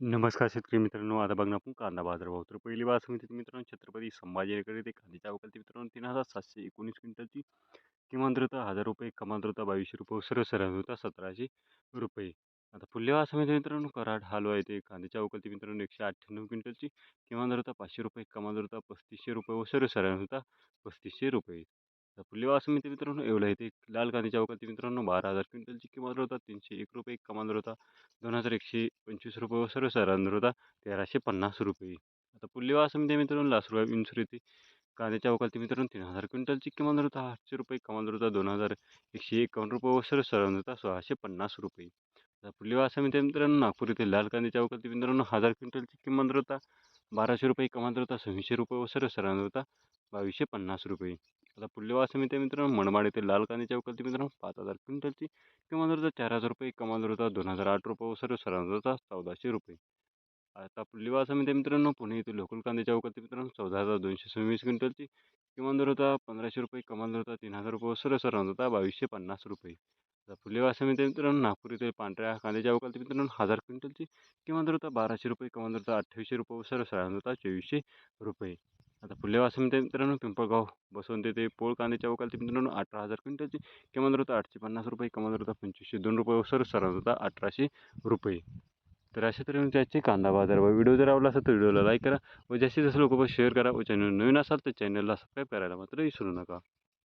नमस्कार शेतकरी मित्रांनो आता बघणार आपण कांदा बाजारभाव तर पहिली बात सांगितली मित्रांनो छत्रपती संभाजीनगर येथे कांद्याच्या अवकालती मित्रांनो तीन हजार सातशे एकोणीस क्विंटलची किमान द्रता हजार रुपये कमाल द्रता बावीसशे रुपये सर्व सरासरी होता सतराशे रुपये. आता पुढल्या वार सांगितलं मित्रांनो कराड हलवा येथे कांद्याच्या अवकालती मित्रांनो एकशे अठ्ठ्याण्णव क्विंटलची किमान द्रता पाचशे रुपये कमाल द्रता पस्तीसशे रुपये व सर्व सरासरी होता पस्तीसशे रुपये. आता पुढल्या समिती मित्रांनो येवला येथे लाल कांद्याच्या अवकालती मित्रांनो बारा हजार क्विंटलची किंमत होता तीनशे एक रुपये कमाल होता दोन हजार एकशे पंचवीस रुपये व सर्व होता तेराशे पन्नास रुपये. आता पुल्लेवा समिती मित्रांनो लासुरा विंचूर येथे कांद्याच्या अवकालती मित्रांनो तीन हजार क्विंटलची किमान होता आठशे रुपये कमाल होता दोन हजार एकशे एकावन्न रुपये व सर्वसाधारण होता सोळाशे पन्नास रुपये. आता पुल्लेवा समिती मित्रांनो नागपूर येथे लाल कांद्याच्या अवकालती मित्रांनो हजार क्विंटलची किमान होता बाराशे रुपये कमाल होता सव्वीसशे रुपये व सर्वसाधारण होता बावीसशे पन्नास रुपये. आता पुल्लेवा समिती मित्रांनो मनमाड येथे लाल कांद्याच्या अवकालती मित्रांनो पाच हजार क्विंटलची किमान दर होता चार हजार रुपये कमाल दर होता दोन हजार आठ रुपये व सर्व चौदाशे रुपये. आता पुढली वासामध्ये मित्रांनो पुणे येथे लोकल कांद्याच्या अवकाळी मित्रांनो चौदा हजार दोनशे सव्वीस क्विंटलची किमान दर होता पंधराशे रुपये कमाल दर होता तीन हजार रुपये सर सर होता बावीसशे पन्नास रुपये. आता पुढली वासामध्ये मित्रांनो नागपूर येथे पांढऱ्या कांद्याच्या अवकाळी मित्रांनो हजार क्विंटलची किमान दर होता बाराशे रुपये कमाल दर होता अठ्ठावीसशे रुपये सर सर होता चोवीसशे रुपये. आता पुढल्या म्हणते मित्रांनो पिंपळगाव बसवंत ते पोळ कांद्याच्या अवकाळी मित्रांनो अठरा हजार क्विंटलची किमान दर होता आठशे पन्नास रुपये किमान दर होता पंचवीसशे दोन रुपये सर सर होता अठराशे रुपये. तर अशा तऱ्हेने त्याचे कांदा बाजार व व्हिडिओ जर आवडला असेल तर व्हिडिओला लाईक करा व जास्तीत जास्त लोक शेअर करा व चॅनल नवीन असाल तर चॅनलला सबस्क्राईब करायला मात्र विसरू नका.